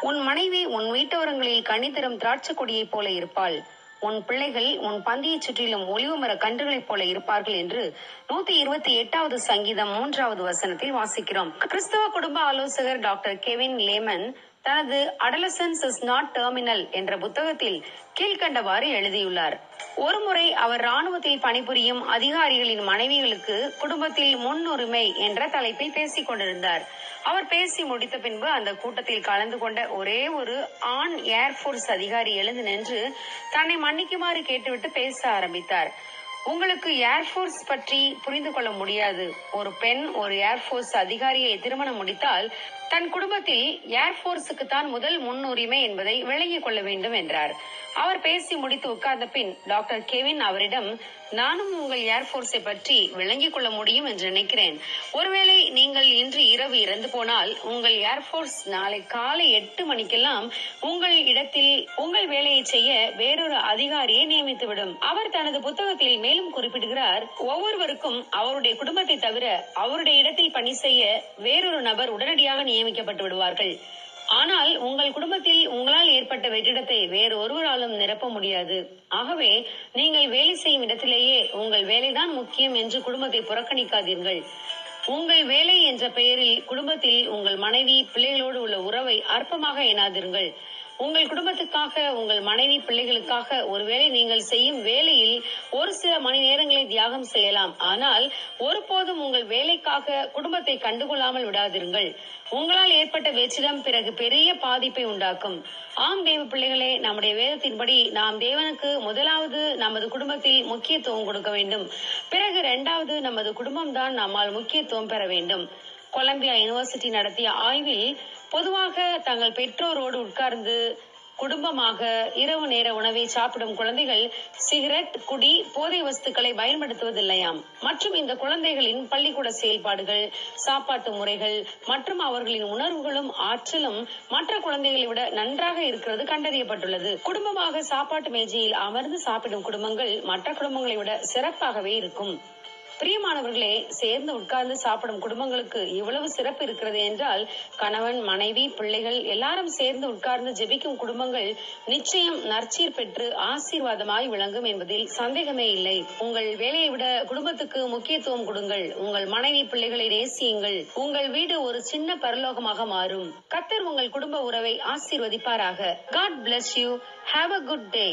உன் மனைவி உன் வீட்டோரங்களில் கனிதரும் திராட்சை கொடியைப் போல இருப்பாள். உன் பிள்ளைகள் உன் பந்தியைச் சுற்றிலும் ஒளிவு மர கன்றுகளைப் போல இருப்பார்கள் என்று நூத்தி இருபத்தி எட்டாவது சங்கீதம் மூன்றாவது வசனத்தில் வாசிக்கிறோம். கிறிஸ்தவ குடும்ப ஆலோசகர் டாக்டர் கெவின் லேமன் தனது அடலசன்ஸ் இஸ் நாட் டெர்மினல் என்ற புத்தகத்தில் கீழ்கண்டவாறு எழுதியுள்ளார். ஒருமுறை அவர் ராணுவத்தில் பணிபுரியும் அதிகாரிகளின் மனைவிகளுக்கு குடும்பத்தில் முன்னுரிமை என்ற தலைப்பில் பேசிக் கொண்டிருந்தார். அவர் பேசி முடித்த பின்பு அந்த கூட்டத்தில் கலந்து கொண்ட ஒரே ஒரு ஆண் ஏர்போர்ஸ் அதிகாரி எழுந்து நின்று தன்னை மன்னிக்குமாறு கேட்டுவிட்டு பேச ஆரம்பித்தார். உங்களுக்கு ஏர்போர்ஸ் பற்றி புரிந்து கொள்ள முடியாது. ஒரு பெண் ஒரு ஏர்போர்ஸ் அதிகாரியை திருமணம் முடித்தால் தன் குடும்பத்தில் ஏர்போர்ஸுக்கு தான் முதல் முன்னுரிமை என்பதை விளங்கிக் கொள்ள வேண்டும் என்றார். அவர் பேசி முடித்து உட்கார்ந்த பின் டாக்டர் கெவின் அவரிடம் நானும் உங்கள் ஏர்போர்ஸை பற்றி விளங்கிக் கொள்ள முடியும் என்று நினைக்கிறேன். ஒருவேளை நீங்கள் இன்று இரவு இறந்து போனால் உங்கள் ஏர்போர்ஸ் நாளை காலை எட்டு மணிக்கெல்லாம் உங்கள் இடத்தில் உங்கள் வேலையை செய்ய வேறொரு அதிகாரியை நியமித்துவிடும். அவர் தனது புத்தகத்தில் மேலும் குறிப்பிடுகிறார் ஒவ்வொருவருக்கும் அவருடைய குடும்பத்தை தவிர அவருடைய இடத்தில் பணி செய்ய வேறொரு நபர் உடனடியாக நியமிக்கப்பட்டு விடுவார்கள். ஆனால் உங்கள் குடும்பத்தில் ஏற்பட்ட வெற்றிடத்தை வேறு ஒருவராலும் நிரப்ப முடியாது. ஆகவே நீங்கள் வேலை செய்யும் இடத்திலேயே உங்கள் வேலைதான் முக்கியம் என்று குடும்பத்தை புறக்கணிக்காதீர்கள். உங்கள் வேலை என்ற பெயரில் குடும்பத்தில் உங்கள் மனைவி பிள்ளைகளோடு உள்ள உறவை அற்பமாக எண்ணாதீர்கள் உங்கள் குடும்பத்துக்காக உங்கள் மனைவி பிள்ளைகளுக்காக ஒருவேளை நீங்கள் செய்யும் வேலையில் ஒரு சில மணி நேரங்களை தியாகம் செய்யலாம். ஆனால் ஒருபோதும் உங்கள் வேலைக்காக குடும்பத்தை கண்டுகொள்ளாமல் விடாதீர்கள் உங்களால் ஏற்பட்ட வெற்றிடம் பிறகு பெரிய பாதிப்பை உண்டாக்கும். ஆம் தேவ பிள்ளைகளே நம்முடைய வேதத்தின்படி நாம் தேவனுக்கு முதலாவது நமது குடும்பத்தில் முக்கியத்துவம் கொடுக்க வேண்டும். பிறகு இரண்டாவது நமது குடும்பம் தான் நம்மால் முக்கியத்துவம் பெற வேண்டும். கொலம்பியா யுனிவர்சிட்டி நடத்திய ஆய்வில் பொதுவாக தங்கள் பெற்றோரோடு உட்கார்ந்து குடும்பமாக இரவு நேர உணவை சாப்பிடும் குழந்தைகள் சிகரெட் குடி போதை வஸ்துக்களை பயன்படுத்துவதில்லையாம். மற்றும் இந்த குழந்தைகளின் பள்ளிக்கூட செயல்பாடுகள் சாப்பாட்டு முறைகள் மற்றும் அவர்களின் உணர்வுகளும் ஆற்றலும் மற்ற குழந்தைகளை விட நன்றாக இருக்கிறது கண்டறியப்பட்டுள்ளது. குடும்பமாக சாப்பாட்டு மேஜையில் அமர்ந்து சாப்பிடும் குடும்பங்கள் மற்ற குடும்பங்களை விட சிறப்பாகவே இருக்கும். பிரியமானவர்களே சேர்ந்து உட்கார்ந்து சாப்பிடும் குடும்பங்களுக்கு இவ்வளவு சிறப்பு இருக்கிறது என்றால் கணவன் மனைவி பிள்ளைகள் எல்லாரும் சேர்ந்து உட்கார்ந்து ஜெபிக்கும் குடும்பங்கள் நிச்சயம் நற்சீர் பெற்று ஆசீர்வாதமாய் விளங்கும் என்பதில் சந்தேகமே இல்லை. உங்கள் வேலையை விட குடும்பத்துக்கு முக்கியத்துவம் கொடுங்கள். உங்கள் மனைவி பிள்ளைகளை நேசியுங்கள். உங்கள் வீடு ஒரு சின்ன பரலோகமாக மாறும். கத்தர் உங்கள் குடும்ப உறவை ஆசீர்வதிப்பாராக. God bless you have a good day